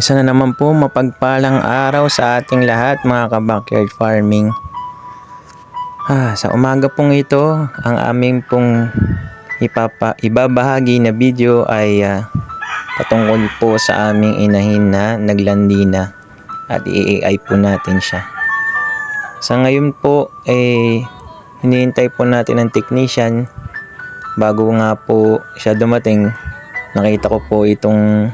Isa na naman po mapagpalang araw sa ating lahat mga ka-backyard farming. Ah, sa umaga pong ito, ang aming pong ipapa, ibabahagi na video ay ah, patungkol po sa aming inahin na naglandi na at i-AI po natin siya. Sa ngayon po, eh, hinihintay po natin ng technician bago nga po siya dumating. Nakita ko po itong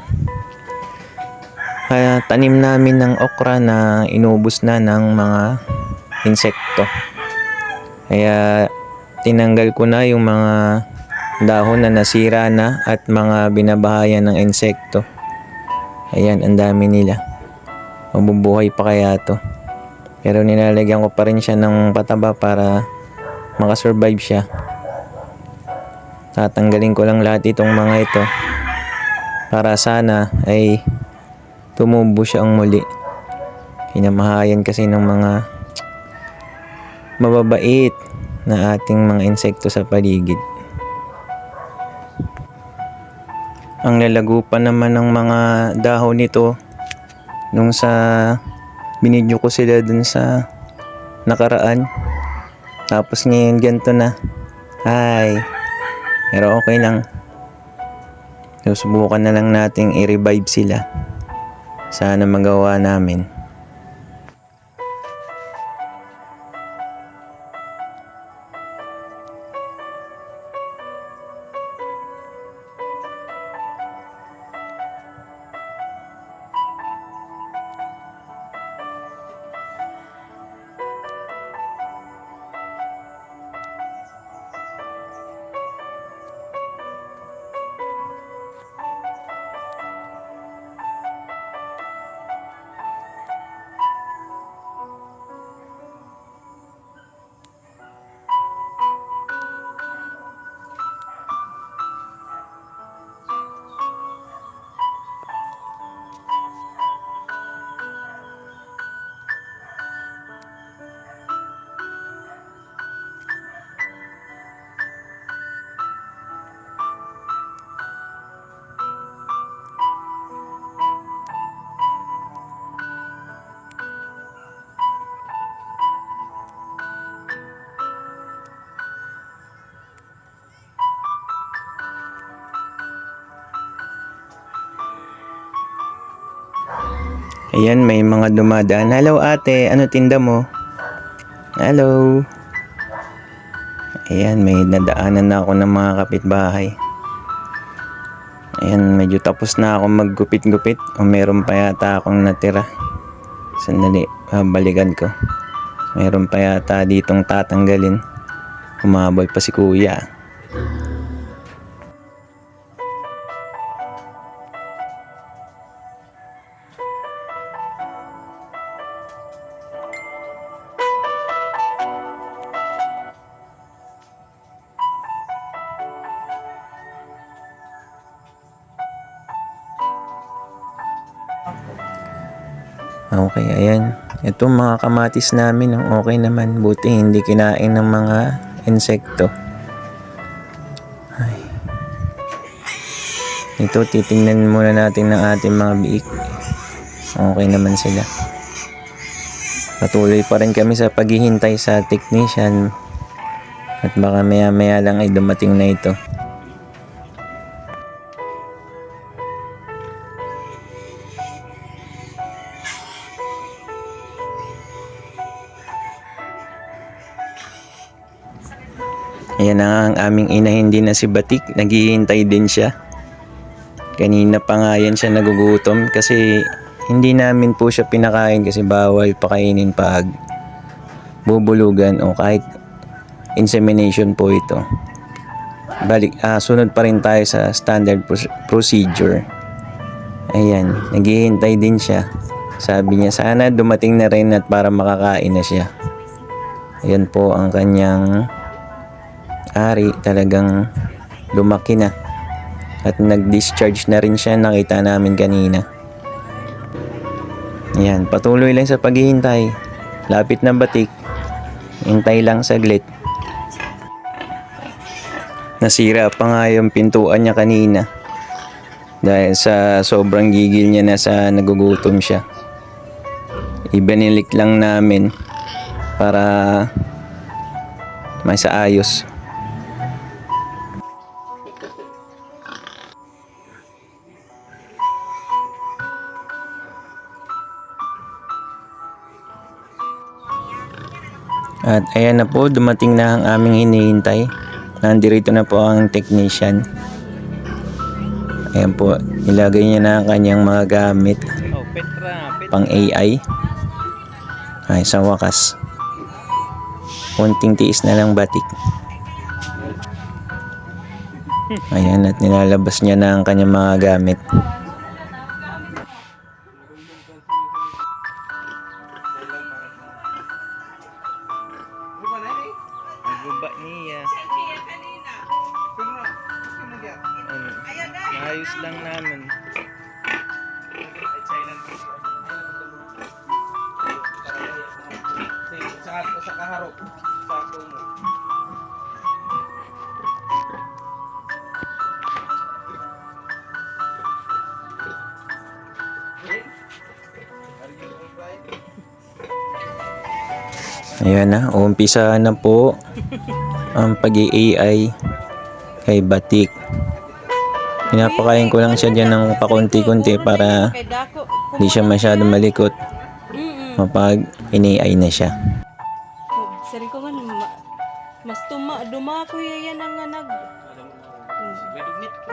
kaya tanim namin ng okra na inubos na ng mga insekto. Kaya tinanggal ko na yung mga dahon na nasira na at mga binabahayan ng insekto. Ayan, ang dami nila. Mabubuhay pa kaya to. Pero nilalagyan ko pa rin siya ng pataba para makasurvive siya. Tatanggalin ko lang lahat itong mga ito para sana ay tumubo siyang muli. Kinamahayan kasi ng mga mababait na ating mga insekto sa paligid. Ang lalago pa naman ng mga dahon nito nung sa binidyo ko sila dun sa nakaraan. Tapos ngayon ganito na. Hi. Pero okay lang. Susubukan na lang nating i-revive sila. Sana magawa namin. Ayan, may mga dumadaan. Hello ate, ano tinda mo? Hello. Ayan, may nadaanan na ako ng mga kapitbahay. Ayan, medyo tapos na ako maggupit-gupit. O meron pa yata akong natira. Sandali, balikan ko. Meron pa yata ditong tatanggalin. Humabol pa si kuya. Okay, ayan. Ito mga kamatis namin, oh, okay naman. Buti hindi kinain ng mga insekto. Ay. Ito, titingnan muna natin ng ating mga biik. Okay naman sila. Patuloy pa rin kami sa paghihintay sa technician. At baka maya maya lang ay dumating na ito. Ayan na ang aming ina, hindi na si Batik. Naghihintay din siya. Kanina pa nga yan siya nagugutom kasi hindi namin po siya pinakain kasi bawal pakainin pag bubulugan o kahit insemination po ito. Balik, ah, sunod pa rin tayo sa standard procedure. Ayan, naghihintay din siya. Sabi niya sana dumating na rin at para makakain na siya. Ayan po ang kanyang ari talagang lumaki na. At nag-discharge na rin siya nakita namin kanina. Yan patuloy lang sa paghihintay. Lapit na batik. Hintay lang saglit. Nasira pa nga yung pintuan niya kanina. Dahil sa sobrang gigil niya na sa nagugutom siya. Ibanilik lang namin para may sa ayos. At ayan na po, dumating na ang aming hinihintay. Nandirito na po ang technician. Ayan po, ilagay niya na ang kanyang mga gamit Oh, pang AI. Ay, sa wakas. Kunting tiis na lang batik. Ayan, at nilalabas niya na ang kanyang mga gamit. Sa kaharap sa mo. Ayan na, umpisa na po ang pag-AI kay Batik. Pinapakain ko lang siya dyan ng pakunti-kunti para hindi siya masyado malikot mapag in-AI na siya. Ko yan ang nga nag. Nakahiya.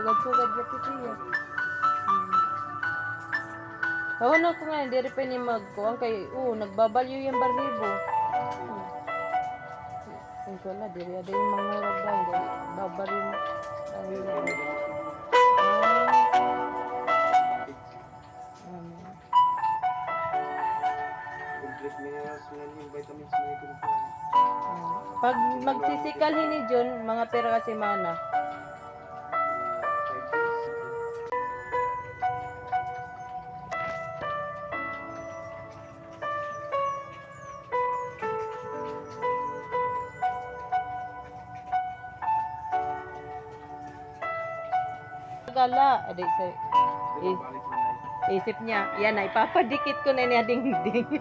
Isugad-sugad na kiti ya. Kahon na ko nga, diri pa ni magkuhan kay, oo, nagbabalyo yung barnibo. Hmm. Ang ko na, diri ada yung mga ragdan, diri, babalyo mo. Ah. Um, Pag magsisikal hini Jun, mga pera kasi mana. Kala. Aday sa eh, isip niya, yan na, ipapadikit ko na niya dingding.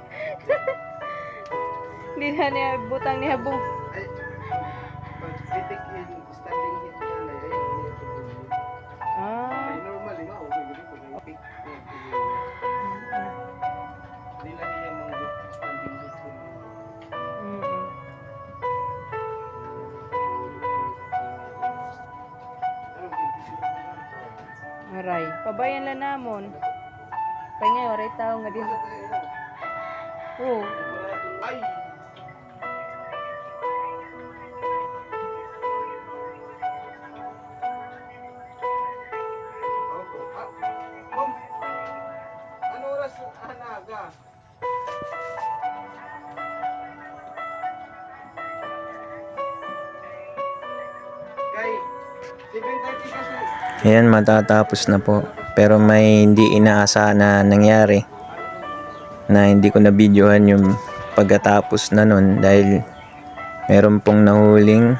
Hindi na niya butang niya bung. Aray, pabayan lang namon. Pangay, oray tao nga din. Oo. Ay! Ah, ma'am, ano oras hanaga? Kay, Ayan, matatapos na po. Pero may hindi inaasahan na nangyari na hindi ko na videohan yung pagkatapos na nun dahil meron pong nahuling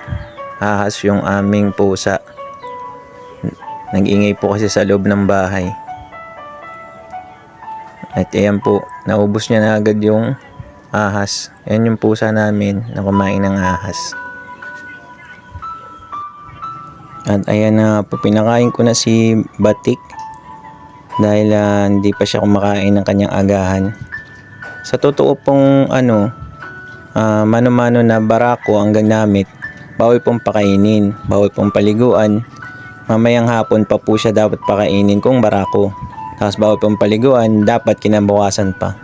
ahas yung aming pusa. Nag-ingay po kasi sa loob ng bahay. At ayan po, naubos niya na agad yung ahas. Ayan yung pusa namin na kumain ng ahas. At ayan na po, pinakain ko na si Batik dahil ah, hindi pa siya kumakain ng kanyang agahan. Sa totoo pong ano, ah, mano-mano na barako ang gamit, bawal pong pakainin, bawal pong paliguan. Mamayang hapon pa po siya dapat pakainin kung barako. Tapos bawal pong paliguan, dapat kinabukasan pa.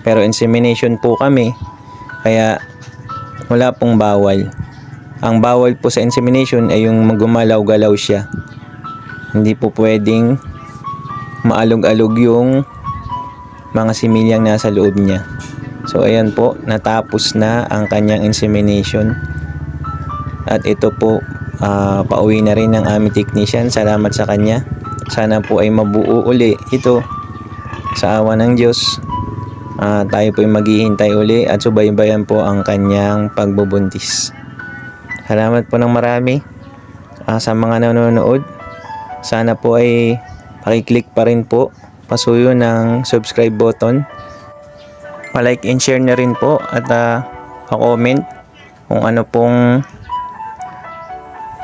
Pero insemination po kami, kaya wala pong bawal. Ang bawal po sa insemination ay yung gumalaw-galaw siya. Hindi po pwedeng maalog-alog yung mga similyang nasa loob niya. So ayan po, natapos na ang kanyang insemination. At ito po, ah, pauwi na rin ng aming technician. Salamat sa kanya. Sana po ay mabuo uli ito sa awa ng Diyos. Ah, tayo po ay maghihintay uli at subaybayan po ang kanyang pagbubuntis. Salamat po ng marami ah, sa mga nanonood. Sana po ay pakiclick pa rin po. Pasuyo ng subscribe button. Pa-like and share na rin po at ah, pa-comment kung ano pong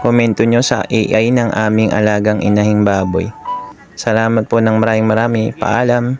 komento nyo sa AI ng aming alagang inahing baboy. Salamat po ng maraming marami. Paalam.